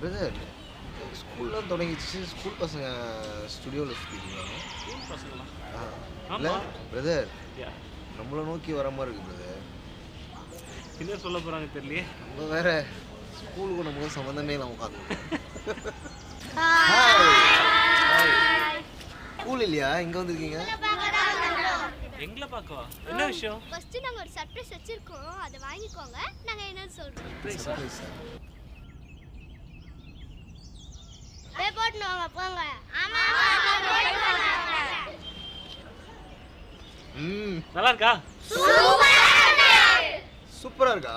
Brother ஸ்கூல்லாம் தொடங்கிடுச்சு. School பசங்க ஸ்டுடியோவில் சுற்றிருக்காங்க ஸ்கூல் பசங்களா? இல்லை. பிரதர் நம்மளை நோக்கி வர மாதிரி இருக்கு பிரதர் என்ன சொல்ல போறாங்க தெரியலையே. நம்ம வேற ஸ்கூலுக்கு நமக்கு சம்மந்தமே இல்லாமல் உட்காந்து ஸ்கூல் இல்லையா? இங்கே வந்திருக்கீங்க? எங்களை பார்க்கவா? என்ன விஷயம்? ஃபர்ஸ்ட் நாங்க ஒரு சர்ப்ரைஸ் வச்சிருக்கோம். அதை வாங்கிக்கோங்க. நாங்க என்னன்னு சொல்றோம். Surprise போய் போட்டு வாங்க போங்க. ஆமா ம். நல்லா இருக்கா? சூப்பராக இருக்கா?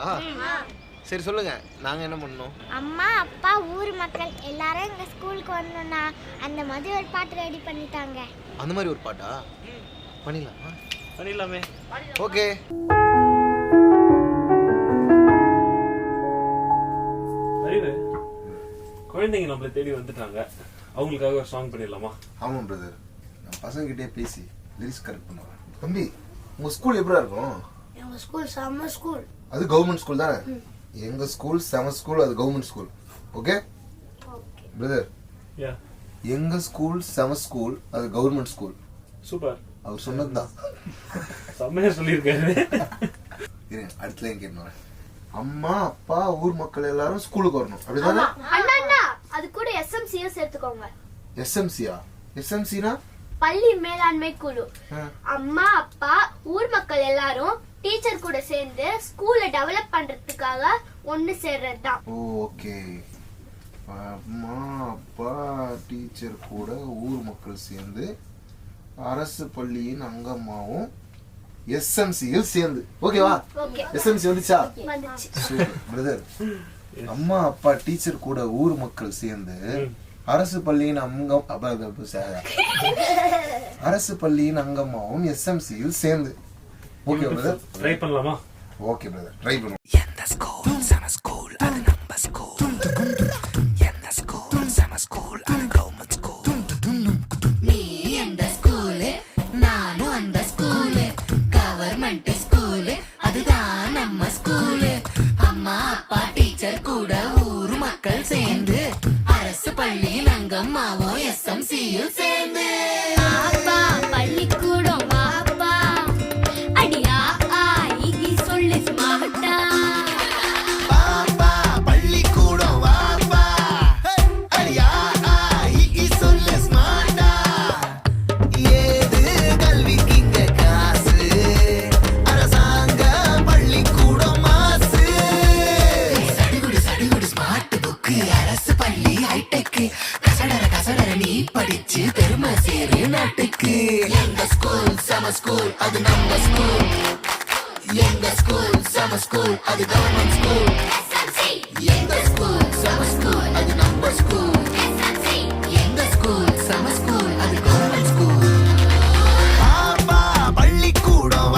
சரி சொல்லுங்க. நாங்கள் என்ன பண்ணோம் அம்மா அப்பா ஊர் மக்கள் எல்லாரும் எங்க ஸ்கூலுக்கு வரணும்னா அந்த மாதிரி ஒரு பாட்டு ரெடி பண்ணிட்டாங்க. அந்த மாதிரி ஒரு பாட்டா? பண்ணிடலாமா? பண்ணிடலாமே. ஓகே. குழந்தைங்க நம்மளை தேடி வந்துட்டாங்க. அவங்களுக்காக ஒரு சாங் பண்ணிடலாமா? ஆமாம் பிரதர் நான் பசங்ககிட்டே பேசி லிரிக்ஸ் கரெக்ட் பண்ணுவேன் தம்பி உங்கள் ஸ்கூல் எப்படியா இருக்கும்? எங்க ஸ்கூல் செம்ம ஸ்கூல் அது கவர்மெண்ட் ஸ்கூல் தானே? எங்க ஸ்கூல் செம ஸ்கூல் அது government school okay brother yeah எங்க ஸ்கூல் செம ஸ்கூல் அது கவர்மெண்ட் ஸ்கூல் சூப்பர் அவர் சொன்னதுதான். செம்மையா சொல்லியிருக்காரு. இருங்க அடுத்த லைன் கேட்கணும் அம்மா அப்பா ஊர் மக்கள் எல்லாரும் ஸ்கூலுக்கு வரணும். அப்படிதானே அண்ணா அண்ணா அது கூட எஸ்எம்சியும் சேர்த்துக்கோங்க. எஸ்எம்சியா? எஸ்எம்சினா? பள்ளி மேலாண்மை குழு. அம்மா அப்பா ஊர் மக்கள் எல்லாரும் டீச்சர் கூட சேர்ந்து ஸ்கூலை டெவலப் பண்றதுக்காக ஒண்ணு சேர்றது தான் ஓகே. அம்மா அப்பா டீச்சர் கூட ஊர் மக்கள் சேர்ந்து அரசு பள்ளியின் அங்கம்மாவும் எஸ்எம்சியில் சேர்ந்து. ஓகேவா? ஓகே. எஸ்எம்சி வந்துச்சா? வந்துச்சு. பிரதர் அம்மா அப்பா டீச்சர் கூட ஊர் மக்கள் சேர்ந்து அரசு பள்ளியின் அங்கம் அரசு பள்ளியின் அங்கம்மாவும் எஸ்எம்சியில் சேர்ந்து. ஓகே பிரதர் ட்ரை பண்ணலாமா? ஓகே பிரதர் ட்ரை பண்ணுவோம். சேர்ந்து அரசு பள்ளி நங்கம்மாவும் எஸ்எம்சியும் சேர்ந்து. பாட்டுக்கு எங்க ஸ்கூல் சம ஸ்கூல் அது நம்ம ஸ்கூல் எங்க ஸ்கூல் சம ஸ்கூல் அது கவர்மெண்ட் ஸ்கூல் எங்க ஸ்கூல் சம ஸ்கூல் அது நம்ம ஸ்கூல் எங்க ஸ்கூல் சம ஸ்கூல் அது கவர்மெண்ட் ஸ்கூல் வாப்பா பள்ளிக்கூடம்